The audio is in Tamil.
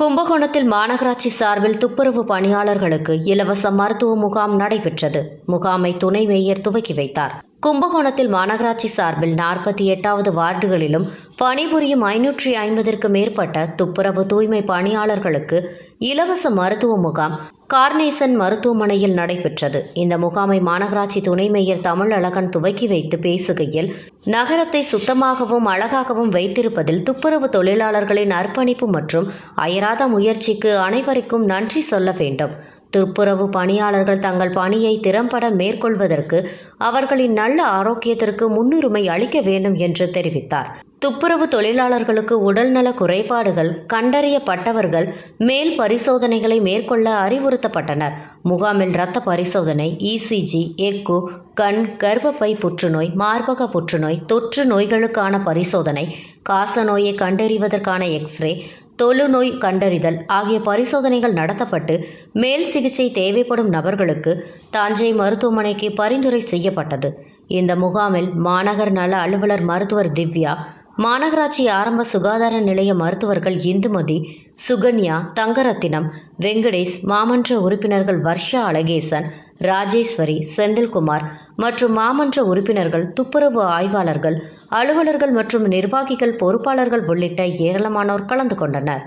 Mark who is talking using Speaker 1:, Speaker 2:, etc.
Speaker 1: கும்பகோணத்தில் மாநகராட்சி சார்பில் துப்புரவு பணியாளர்களுக்கு இலவச மருத்துவ முகாம் நடைபெற்றது. முகாமை துணை மேயர் துவக்கி வைத்தார். கும்பகோணத்தில் மாநகராட்சி சார்பில் நாற்பத்தி எட்டாவது வார்டுகளிலும் பணிபுரியும் ஐநூற்றி ஐம்பதற்கு மேற்பட்ட துப்புரவு தூய்மை பணியாளர்களுக்கு இலவச மருத்துவ முகாம் கார்னேசன் மருத்துவமனையில் நடைபெற்றது. இந்த முகாமை மாநகராட்சி துணை மேயர் தமிழழகன் துவக்கி வைத்து பேசுகையில் நகரத்தை சுத்தமாகவும் அழகாகவும் வைத்திருப்பதில் துப்புரவு தொழிலாளர்களின் அர்ப்பணிப்பு மற்றும் அயராத முயற்சிக்கு அனைவருக்கும் நன்றி சொல்ல வேண்டும். துப்புரவு பணியாளர்கள் தங்கள் பணியை திறம்பட மேற்கொள்வதற்கு அவர்களின் நல்ல ஆரோக்கியத்திற்கு முன்னுரிமை அளிக்க வேண்டும் என்று தெரிவித்தார். துப்புரவு தொழிலாளர்களுக்கு உடல்நல குறைபாடுகள் கண்டறியப்பட்டவர்கள் மேல் பரிசோதனைகளை மேற்கொள்ள அறிவுறுத்தப்பட்டனர். முகாமில் இரத்த பரிசோதனை இசிஜி எக்கு கண் கர்ப்பப்பை புற்றுநோய் மார்பக புற்றுநோய் தொற்று நோய்களுக்கான பரிசோதனை காச நோயை கண்டறிவதற்கான எக்ஸ்ரே தொழுநோய் கண்டறிதல் ஆகிய பரிசோதனைகள் நடத்தப்பட்டு மேல் சிகிச்சை தேவைப்படும் நபர்களுக்கு தாஞ்சை மருத்துவமனைக்கு பரிந்துரை செய்யப்பட்டது. இந்த முகாமில் மாநகர் நல அலுவலர் மருத்துவர் திவ்யா மாநகராட்சி ஆரம்ப சுகாதார நிலைய மருத்துவர்கள் இந்துமதி சுகன்யா தங்கரத்தினம் வெங்கடேஷ் மாமன்ற உறுப்பினர்கள் வர்ஷா அழகேசன் ராஜேஸ்வரி செந்தில்குமார் மற்றும் மாமன்ற உறுப்பினர்கள் துப்புரவு ஆய்வாளர்கள் அலுவலர்கள் மற்றும் நிர்வாகிகள் பொறுப்பாளர்கள் உள்ளிட்ட ஏராளமானோர் கலந்து கொண்டனர்.